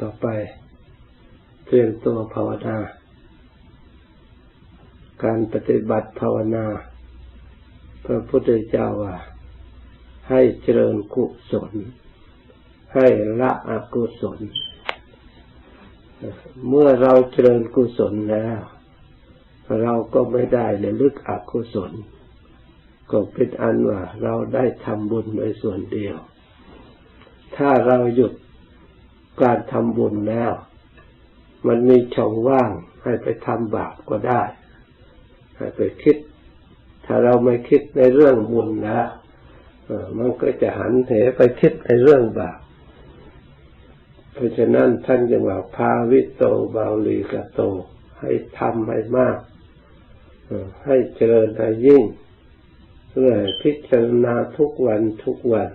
ต่อไปเตรียมตัวภาวนา การปฏิบัติภาวนา พระพุทธเจ้าว่า ให้เจริญกุศล ให้ละอกุศล เมื่อเราเจริญกุศลแล้ว เราก็ไม่ได้ระลึกอกุศล ก็เป็นอันว่าเราได้ทำบุญโดยส่วนเดียว ถ้าเราหยุดการทำบุญแล้ว มันมีช่องว่างให้ไปทำบาปก็ได้ ให้ไปคิด ถ้าเราไม่คิดในเรื่องบุญนะมันก็จะหันเหไปคิดในเรื่องบาป เพราะฉะนั้นท่านจึงว่าพาวิโตบาลีกโต ให้ทำให้มาก ให้เจริญให้ยิ่ง เพื่อพิจารณาทุกวันทุกวัน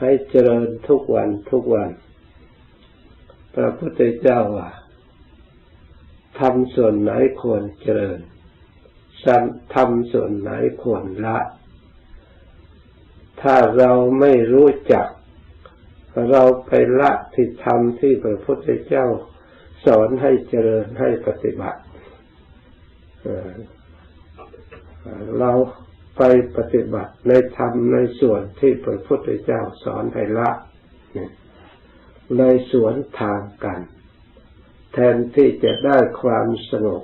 ให้เจริญทุกวันทุกวัน พระพุทธเจ้าว่าทำส่วนไหนควรเจริญทำส่วนไหนควรละ ถ้าเราไม่รู้จัก เราไปละที่ทำที่พระพุทธเจ้า สอนให้เจริญให้ปฏิบัติเรา ไปปฏิบัติในธรรมในส่วนที่พระพุทธเจ้าสอนให้ละเนี่ยเลยสวนทางกัน แทนที่จะได้ความสงบ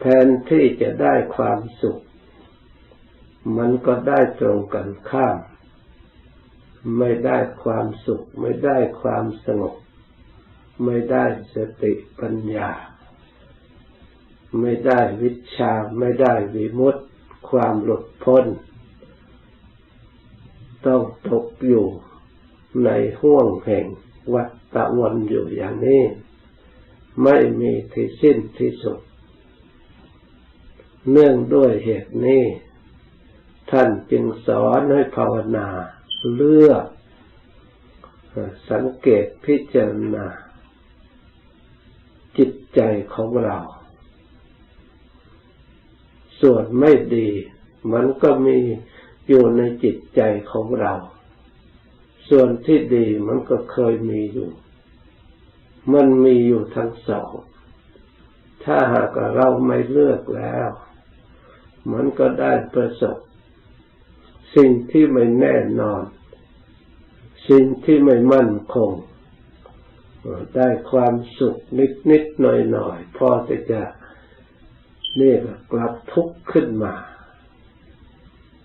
แทนที่จะได้ความสุข มันก็ได้ตรงกันข้าม ไม่ได้ความสุข ไม่ได้ความสงบ ไม่ได้สติปัญญา ไม่ได้วิชา ไม่ได้วิมุตติ ความหลุดพ้น ต้องตกอยู่ในห่วงแห่งวัฏวนอยู่อย่างนี้ ไม่มีที่สิ้นที่สุด เนื่องด้วยเหตุนี้ ท่านจึงสอนให้ภาวนาเลือกสังเกตพิจารณาจิตใจของเรา ส่วนไม่ดี มันก็มีอยู่ในจิตใจของเรา ส่วนที่ดีมันก็เคยมีอยู่ มันมีอยู่ทั้งสอง ถ้าหากเราไม่เลือกแล้ว มันก็ได้ประสบ สิ่งที่ไม่แน่นอน สิ่งที่ไม่มั่นคง ได้ความสุขนิดนิดหน่อยหน่อยพอจะจะ นี่กลับทุกข์ขึ้นมา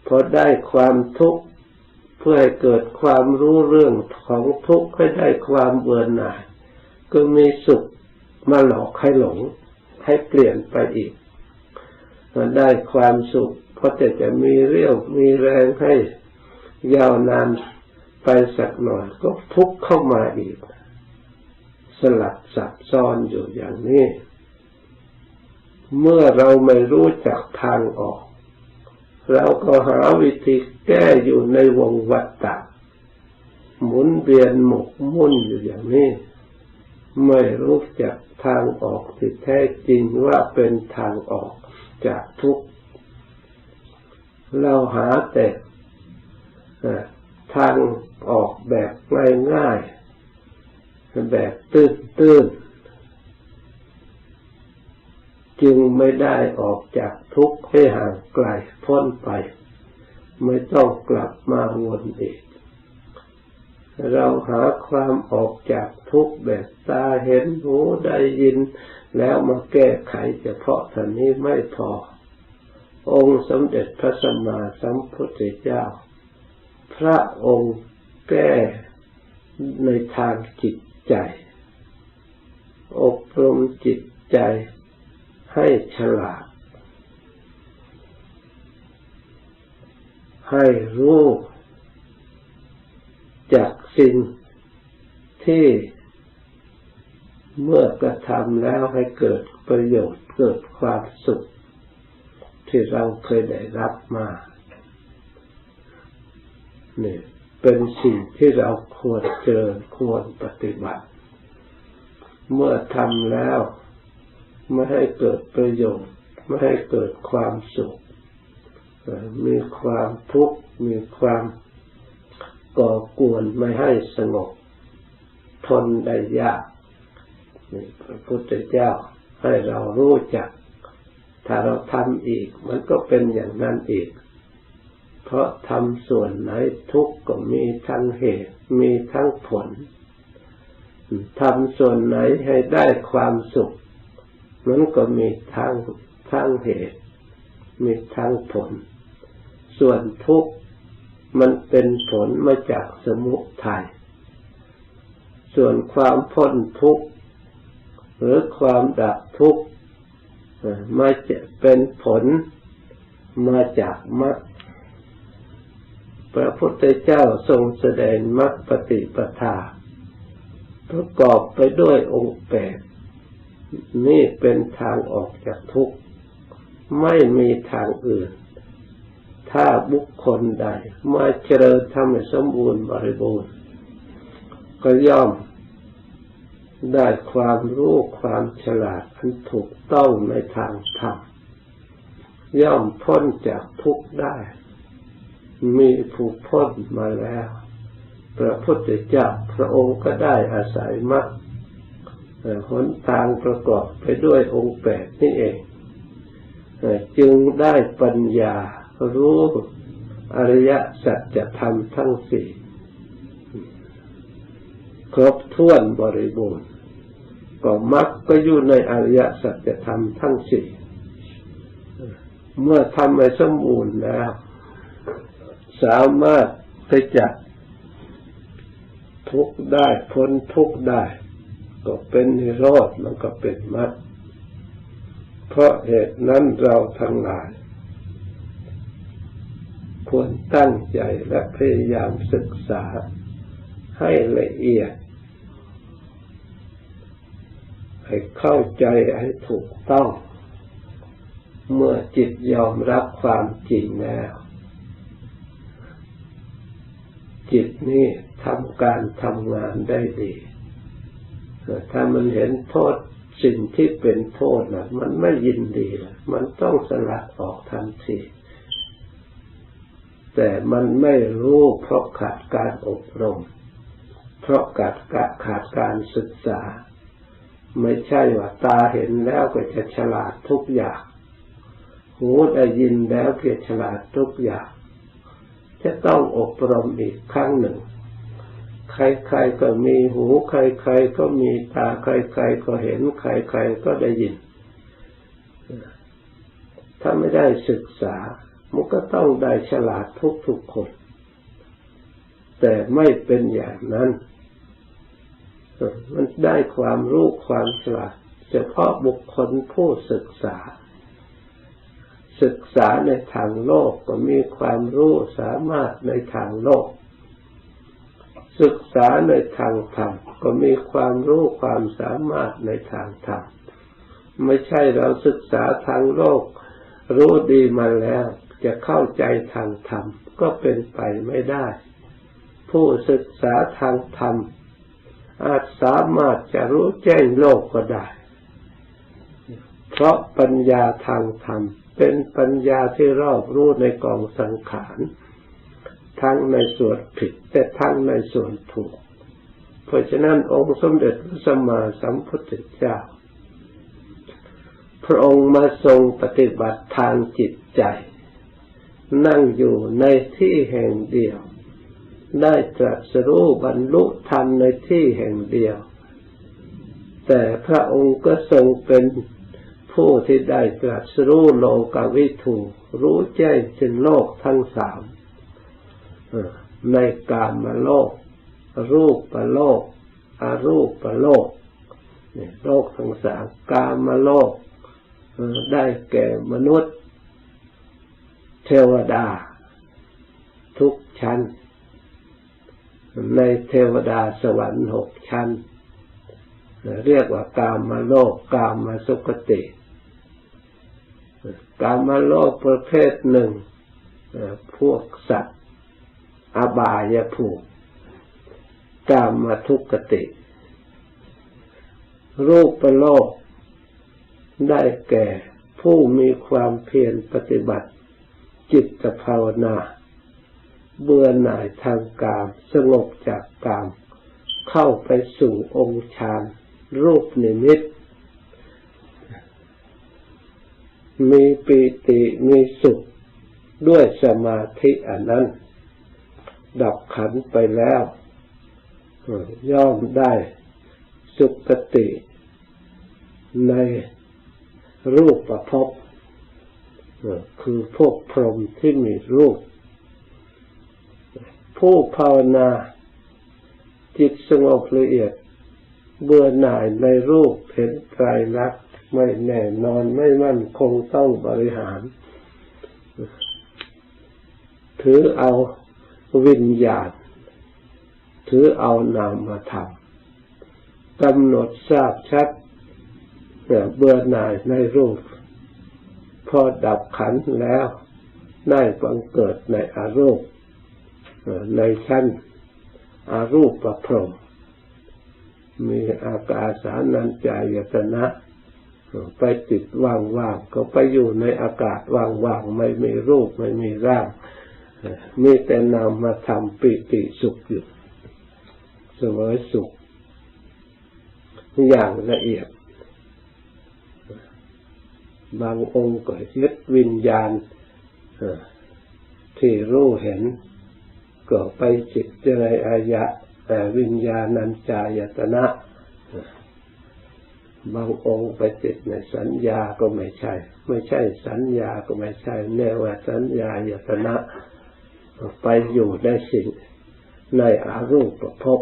พอได้ความทุกข์เพื่อให้เกิดความรู้เรื่องของทุกข์ให้ได้ความเบื่อหน่าย ก็มีสุขมาหลอกให้หลง ให้เปลี่ยนไปอีกมันได้ความสุขเพราะแต่จะมีเรี่ยวมีแรงให้ยาวนานไปสักหน่อยก็ทุกข์เข้ามาอีก สลับซับซ้อนอยู่อย่างนี้ เมื่อเราไม่รู้จักทางออก เราก็หาวิธีแก้อยู่ในวงวัฏฏะหมุนเวียนหมกมุ่นอยู่อย่างนี้ ไม่รู้จักทางออกที่แท้จริงว่าเป็นทางออกจากทุกข์เราหาแต่ทางออกแบบง่ายๆแบบตื้นๆ จึงไม่ได้ออกจากทุกข์ให้ห่างไกลพ้นไป ไม่ต้องกลับมาวนอีก เราหาความออกจากทุกข์แบบตาเห็นหูได้ยิน แล้วมาแก้ไขเฉพาะท่านี้ไม่พอ องค์สมเด็จพระสัมมาสัมพุทธเจ้า พระองค์แก้ในทางจิตใจ อบรมจิตใจ ให้ฉลาด ให้รู้จากสิ่งที่เมื่อกระทำแล้วให้เกิดประโยชน์เกิดความสุข ที่เราเคยได้รับมาเนี่ยเป็นสิ่งที่เราควรเจอควรปฏิบัติ เมื่อทำแล้ว ไม่ให้เกิดประโยชน์ ไม่ให้เกิดความสุข มีความทุกข์ มีความก่อกวนไม่ให้สงบ ทนได้ยากพระพุทธเจ้าให้เรารู้จัก ถ้าเราทำอีก มันก็เป็นอย่างนั้นอีก เพราะทำส่วนไหนทุกข์ก็มีทั้งเหตุ มีทั้งผลทำส่วนไหนให้ได้ความสุข มันก็มีทั้งทั้งเหตุ มีทั้งผล ส่วนทุกข์มันเป็นผลมาจากสมุทัยส่วนความพ้นทุกข์หรือความดับทุกข์มาจะเป็นผลมาจากมรรคพระพุทธเจ้าทรงแสดงมรรคปฏิปทา ประกอบไปด้วยองค์แปด นี่เป็นทางออกจากทุกข์ ไม่มีทางอื่น ถ้าบุคคลใดมาเจริญทำให้สมบูรณ์บริบูรณ์ก็ย่อมได้ความรู้ความฉลาดอันถูกต้องในทางธรรมย่อมพ้นจากทุกข์ได้ มีผู้พ้นมาแล้ว พระพุทธเจ้าพระองค์ก็ได้อาศัยมรรค หนทางประกอบไปด้วยองค์แปดนี่เอง จึงได้ปัญญารู้อริยสัจธรรมทั้งสี่ครบถ้วนบริบูรณ์ก็มักก็อยู่ในอริยสัจธรรมทั้งสี่เมื่อทำให้สมบูรณ์แล้ว สามารถที่จะทุกได้พ้นทุกได้ ก็เป็นนิโรธมันก็เป็นมรรคเพราะเหตุนั้นเราทั้งหลาย ควรตั้งใจและพยายามศึกษาให้ละเอียด ให้เข้าใจให้ถูกต้อง เมื่อจิตยอมรับความจริงแล้ว จิตนี้ทำการทำงานได้ดี ถ้ามันเห็นโทษสิ่งที่เป็นโทษนะมันไม่ยินดีละมันต้องสลัดออกทันทีแต่มันไม่รู้เพราะขาดการอบรม เพราะขาดขาดการศึกษา ไม่ใช่ว่าตาเห็นแล้วก็จะฉลาดทุกอย่าง หูได้ยินแล้วก็ฉลาดทุกอย่าง จะต้องอบรมอีกครั้งหนึ่ง ใครๆก็มีหู ใครๆก็มีตา ใครๆก็เห็น ใครๆก็ได้ยิน ถ้าไม่ได้ศึกษา มันก็ต้องได้ฉลาดทุกๆคน แต่ไม่เป็นอย่างนั้น มันได้ความรู้ความฉลาด เฉพาะบุคคลผู้ศึกษาศึกษาในทางโลกก็มีความรู้สามารถในทางโลก ศึกษาในทางธรรมก็มีความรู้ความสามารถในทางธรรมไม่ใช่เราศึกษาทางโลก รู้ดีมาแล้วจะเข้าใจทางธรรมก็เป็นไปไม่ได้ ผู้ศึกษาทางธรรม อาจสามารถจะรู้แจ้งโลกก็ได้ เพราะปัญญาทางธรรม เป็นปัญญาที่รอบรู้ในกองสังขาร ทั้งในส่วนผิดแต่ทั้งในส่วนถูก เพราะฉะนั้นองค์สมเด็จพระสัมมาสัมพุทธเจ้า พระองค์มาทรงปฏิบัติทางจิตใจ นั่งอยู่ในที่แห่งเดียว ได้ตรัสรู้บรรลุธรรมในที่แห่งเดียว แต่พระองค์ก็ทรงเป็นผู้ที่ได้ตรัสรู้โลกวิถูรู้แจ้งถึงโลกทั้งสาม ในกามโลก รูปประโลกอารูปประโลกโลกทั้งสามกามโลกได้แก่มนุษย์ เทวดา ทุกชั้น ในเทวดาสวรรค์หกชั้น เรียกว่ากามโลกกามสุกติกามโลกประเภทหนึ่ง พวกสัตว อบายภูมิกามาทุกติ รูปโลก ได้แก่ผู้มีความเพียรปฏิบัติ จิตภาวนา เบื่อหน่ายทางกาม สงบจากกาม เข้าไปสู่องค์ฌาน รูปนิมิต มีปีติมีสุข ด้วยสมาธิอันนั้น ดับขันไปแล้วย่อมได้สุคติในรูปประพบคือพวกพรหมที่มีรูป ผู้ภาวนา จิตสงบละเอียด เบื่อหน่ายในรูปเห็นไตรลักษณ์ไม่แน่นอนไม่มั่นคงต้องบริหาร ถือเอา วิญญาณถือเอานามธรรมกำหนดทราบชัดเบื่อหน่ายในรูป พอดับขันแล้วได้บังเกิดในอารูปในชั้นอารูปประพรมมีอากาสานัญจายตนะไปติดว่างๆก็ไปอยู่ในอากาศว่างๆไม่มีรูปไม่มีร่าง มีแต่นามมาทำปิติสุขอยู่เสวยสุข อย่างละเอียด บางองค์ก็ยึดวิญญาณที่รู้เห็น ก็ไปจิตในอายะ แต่วิญญาณัญจายตนะ บางองค์ไปจิตในสัญญาก็ไม่ใช่ ไม่ใช่สัญญาก็ไม่ใช่แนวสัญญายตนะ ไปอยู่ในสิ่งในอารูปภพ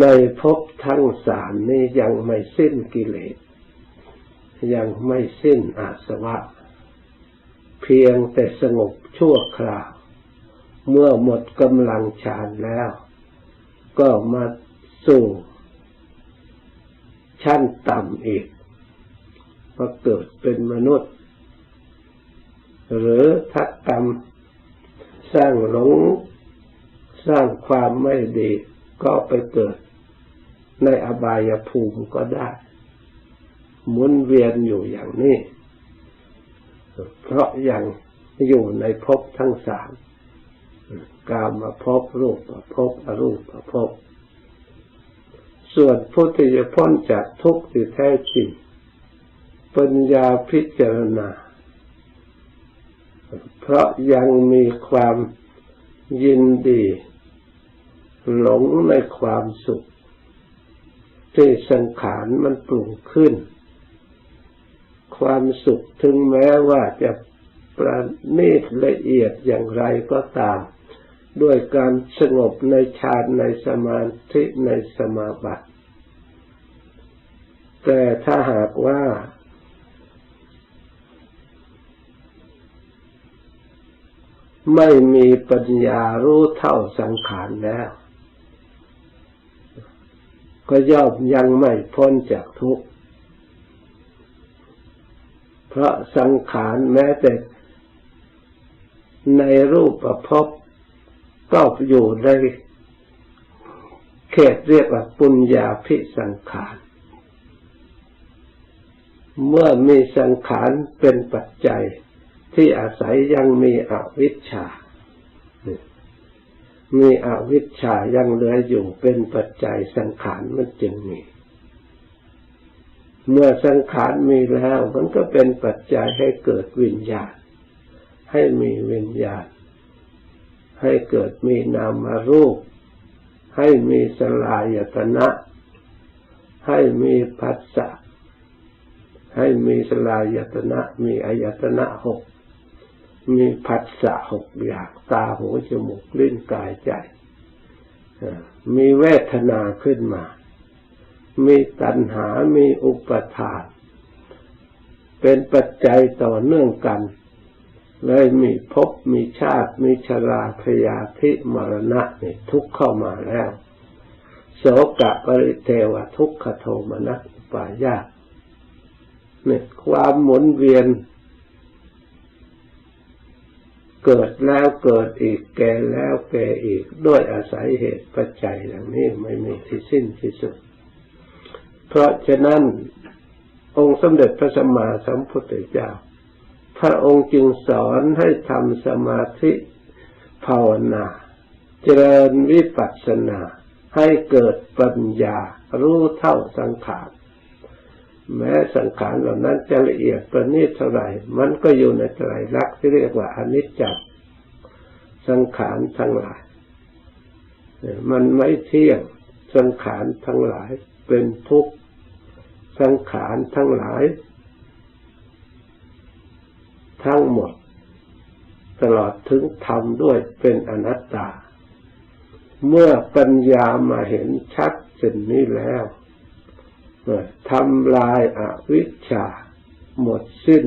ในภพทั้งสามนี้ยังไม่สิ้นกิเลส ยังไม่สิ้นอาสวะ เพียงแต่สงบชั่วคราว เมื่อหมดกำลังฌานแล้ว ก็มาสู่ชั้นต่ำอีกมาเกิดเป็นมนุษย์ หรือทักกรรม สร้างหลง สร้างความไม่ดีก็ไปเกิด ในอบายภูมิก็ได้ หมุนเวียนอยู่อย่างนี้ เพราะยังอยู่ในภพทั้งสามกามาภพรูปภพอรูปภพส่วนผู้ที่จะพ้นจากทุกข์ที่แท้จริงปัญญาพิจารณา ราะยังมีความยินดี หลงในความสุข ที่สังขารมันปรุงขึ้น ความสุขถึงแม้ว่าจะประณีตละเอียดอย่างไรก็ตาม ด้วยการสงบในฌานในสมาธิในสมาบัติ แต่ถ้าหากว่า ไม่มีปัญญารู้เท่าสังขารแล้ว ก็ย่อมยังไม่พ้นจากทุกข์ เพราะสังขารแม้แต่ในรูปประพบก็อยู่ในเขตเรียกว่าปุญญาพิสังขาร เมื่อมีสังขารเป็นปัจจัย ที่อาศัยยังมีอวิชชา มีอวิชชายังเหลืออยู่เป็นปัจจัยสังขารมันจึงมี เมื่อสังขารมีแล้วมันก็เป็นปัจจัยให้เกิดวิญญาณ ให้มีวิญญาณ ให้เกิดมีนามารูป ให้มีสลายตนะ ให้มีผัสสะให้มีสลายตนะ มีอายตนะหก มีผัสสะหกอย่างตาหูจมูกลิ้นกายใจมีเวทนาขึ้นมา มีตัณหา มีอุปทาน เป็นปัจจัยต่อเนื่องกัน เลยมีภพ มีชาติ มีชราพยาธิมรณะนี่ทุกเข้ามาแล้ว โสกะปริเทวทุกขโทมนัสปายาเนี่ยความหมุนเวียน เกิดแล้วเกิดอีก แก่แล้วแก่อีก ด้วยอาศัยเหตุปัจจัยเหล่านี้ไม่มีที่สิ้นที่สุด เพราะฉะนั้นองค์สมเด็จพระสัมมาสัมพุทธเจ้า พระองค์จึงสอนให้ทำสมาธิภาวนา เจริญวิปัสสนา ให้เกิดปัญญา รู้เท่าสังขาร แม้สังขารเหล่านั้นจะละเอียดประณีตเท่าไหร่ มันก็อยู่ในไตรลักษณ์ที่เรียกว่าอนิจจสังขารทั้งหลาย มันไม่เที่ยงสังขารทั้งหลายเป็นทุกข์สังขารทั้งหลาย ทั้งหมด ตลอดถึงธรรมด้วยเป็นอนัตตา เมื่อปัญญามาเห็นชัดสิ่งนี้แล้ว ทำลายอาวิชชา หมดสิ้น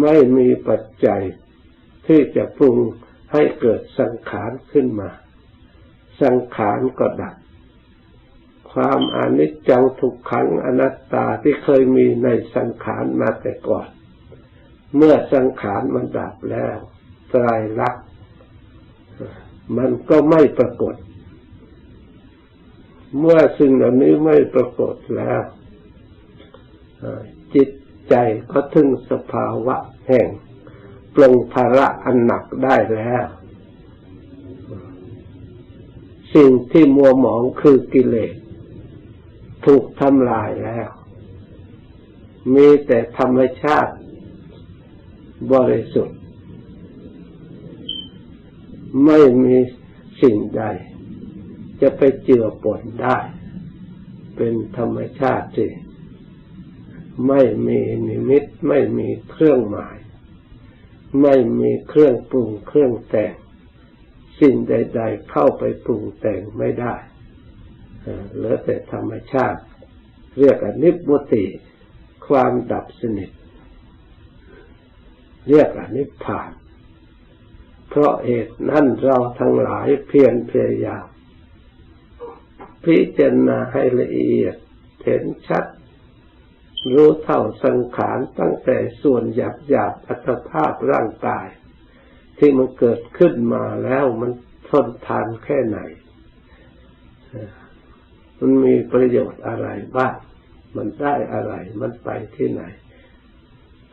ไม่มีปัจจัยที่จะปรุงให้เกิดสังขารขึ้นมา สังขารก็ดับ ความอนิจจังทุกขังอนัตตาที่เคยมีในสังขารมาแต่ก่อน เมื่อสังขารมันดับแล้วไตรลักษณ์มันก็ไม่ปรากฏ เมื่อสิ่งเหล่านี้ไม่ปรากฏแล้วจิตใจก็ถึงสภาวะแห่งปลงภาระอันหนักได้แล้วสิ่งที่มัวหมองคือกิเลสถูกทำลายแล้ว มีแต่ธรรมชาติบริสุทธิ์ ไม่มีสิ่งใด จะไปเจือปนได้ เป็นธรรมชาติที่ไม่มีนิมิตไม่มีเครื่องหมาย ไม่มีเครื่องปรุงเครื่องแต่ง สิ่งใด ๆ เข้าไปปรุงแต่งไม่ได้เหลือแต่ธรรมชาติ เรียกอนิบุติ ความดับสนิท เรียกอนิพพาน เพราะเหตุนั้นเราทั้งหลายเพียรพยายาม พิจารณาให้ละเอียด เห็นชัด รู้เท่าสังขารตั้งแต่ส่วนหยาบหยาบอัตภาพร่างกาย ที่มันเกิดขึ้นมาแล้วมันทนทานแค่ไหน มันมีประโยชน์อะไรบ้าง มันได้อะไร มันไปที่ไหน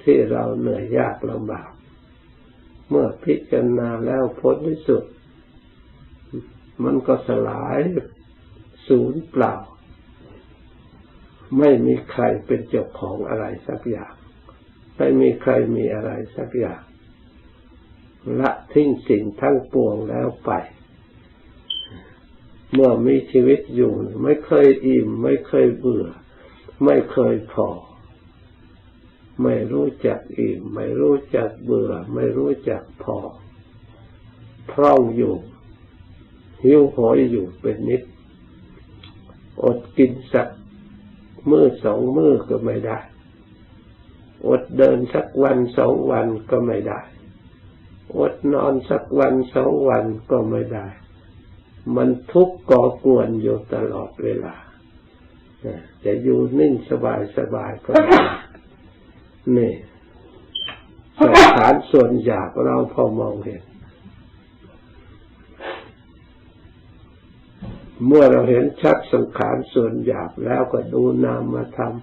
ที่เราเหนื่อยยากลำบาก เมื่อพิจารณาแล้วพ้นที่สุด มันก็สลาย ศูนย์เปล่า ไม่มีใครเป็นเจ้าของอะไรสักอย่าง ไม่มีใครมีอะไรสักอย่าง ละทิ้งสิ่งทั้งปวงแล้วไป เมื่อมีชีวิตอยู่ ไม่เคยอิ่ม ไม่เคยเบื่อ ไม่เคยพอ ไม่รู้จักอิ่ม ไม่รู้จักเบื่อ ไม่รู้จักพอพร่องอยู่หิวโหยอยู่เป็นนิด อดกินสักมือสองมือก็ไม่ได้ อดเดินสักวันสองวันก็ไม่ได้ อดนอนสักวันสองวันก็ไม่ได้ มันทุกข์ก่อกวนอยู่ตลอดเวลาจะอยู่นิ่งสบายสบายก็ไม่ได้นี่สังขารส่วนหยาบเราพอมองเห็น เมื่อเราเห็นชัดสังขารส่วนหยาบแล้วก็ดูนามธรรม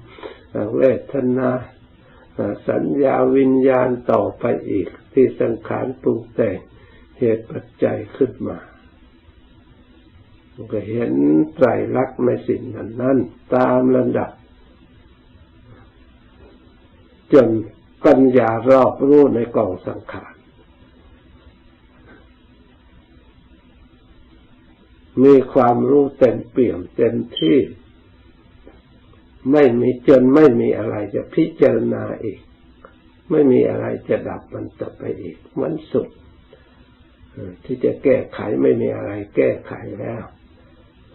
เวทนาสัญญาวิญญาณต่อไปอีก ที่สังขารปรุงแต่งเหตุปัจจัยขึ้นมาก็เห็นไตรลักษณ์ในสิ่งนั้นนั้นตามลำดับ จนปัญญารอบรู้ในกองสังขาร มีความรู้เต็มเปี่ยมเต็มที่ ไม่มีจนไม่มีอะไรจะพิจารณาอีก ไม่มีอะไรจะดับมันต่อไปอีก มันสุดที่จะแก้ไขไม่มีอะไรแก้ไขแล้ว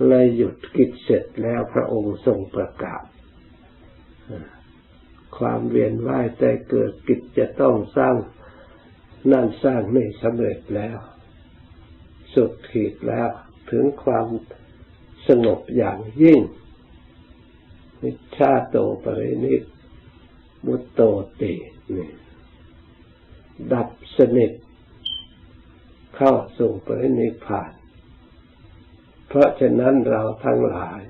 เลยหยุดกิจเสร็จแล้วพระองค์ทรงประกาศความเวียนว่ายใจเกิดกิจจะต้องสร้างนั่นสร้างนี่สำเร็จแล้ว สุดขีดแล้ว ถึงความสงบอย่างยิ่งนิชาโตปรินิมุตโตตินี่ดับสนิทเข้าสู่ปรินิพาน เพราะฉะนั้นเราทั้งหลาย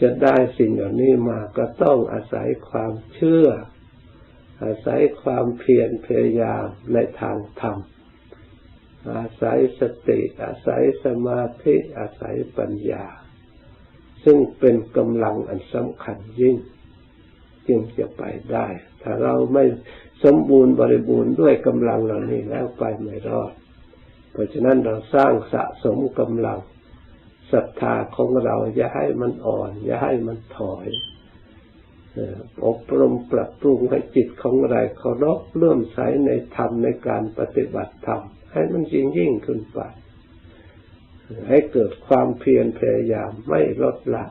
จะได้สิ่งเหล่านี้มาก็ต้องอาศัยความเชื่อ อาศัยความเพียรพยายามในทางธรรม อาศัยสติ อาศัยสมาธิ อาศัยปัญญา ซึ่งเป็นกำลังอันสำคัญยิ่ง จึงจะไปได้ ถ้าเราไม่สมบูรณ์บริบูรณ์ด้วยกำลังเหล่านี้แล้วไปไม่รอด เพราะฉะนั้นเราสร้างสะสมกำลังศรัทธาของเราอย่าให้มันอ่อน อย่าให้มันถอยอบรมปรับปรุงให้จิตของเราเคารพเลื่อมใสในธรรมในการปฏิบัติธรรม ให้มันยิ่งยิ่งขึ้นไป ให้เกิดความเพียรพยายามไม่ลดละ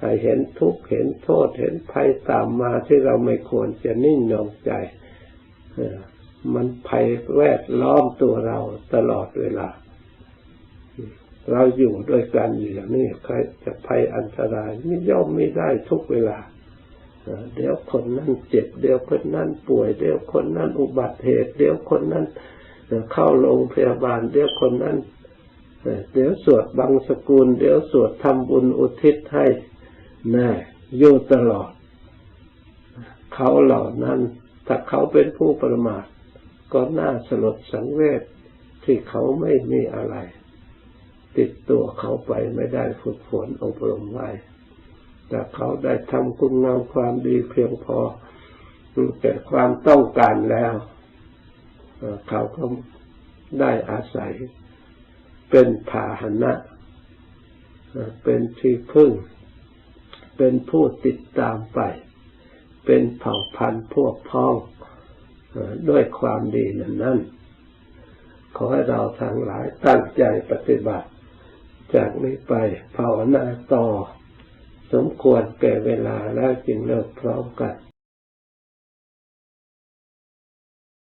ให้เห็นทุกข์เห็นโทษเห็นภัยตามมาที่เราไม่ควรจะนิ่งนองใจมันภัยแวดล้อมตัวเราตลอดเวลา เราอยู่ด้วยกันอยู่อย่างนี้ใครจะภัยอันตรายไม่ย่อมไม่ได้ทุกเวลาเดี๋ยวคนนั้นเจ็บ เดี๋ยวคนนั้นป่วย เดี๋ยวคนนั้นอุบัติเหตุ เดี๋ยวคนนั้น เข้าโรงพยาบาลเดี๋ยวคนนั้นเดี๋ยวสวดบังสกุล เดี๋ยวสวดทำบุญอุทิศให้แน่อยู่ตลอด เขาเหล่านั้น ถ้าเขาเป็นผู้ประมาทก็น่าสลดสังเวชที่เขาไม่มีอะไร ติดตัวเขาไปไม่ได้ฝึกฝนอบรมไว้ แต่เขาได้ทำคุณงามความดีเพียงพอแก่ความต้องการแล้ว เขาก็ได้อาศัย เป็นพาหนะ เป็นที่พึ่ง เป็นผู้ติดตามไป เป็นเผ่าพันธุ์พวกพ้องด้วยความดีนั้นนั้นขอให้เราทั้งหลายตั้งใจปฏิบัติ จากนี้ไปภาวนาต่อ สมควรแก่เวลาแล้วจึงเลิกพร้อมกัน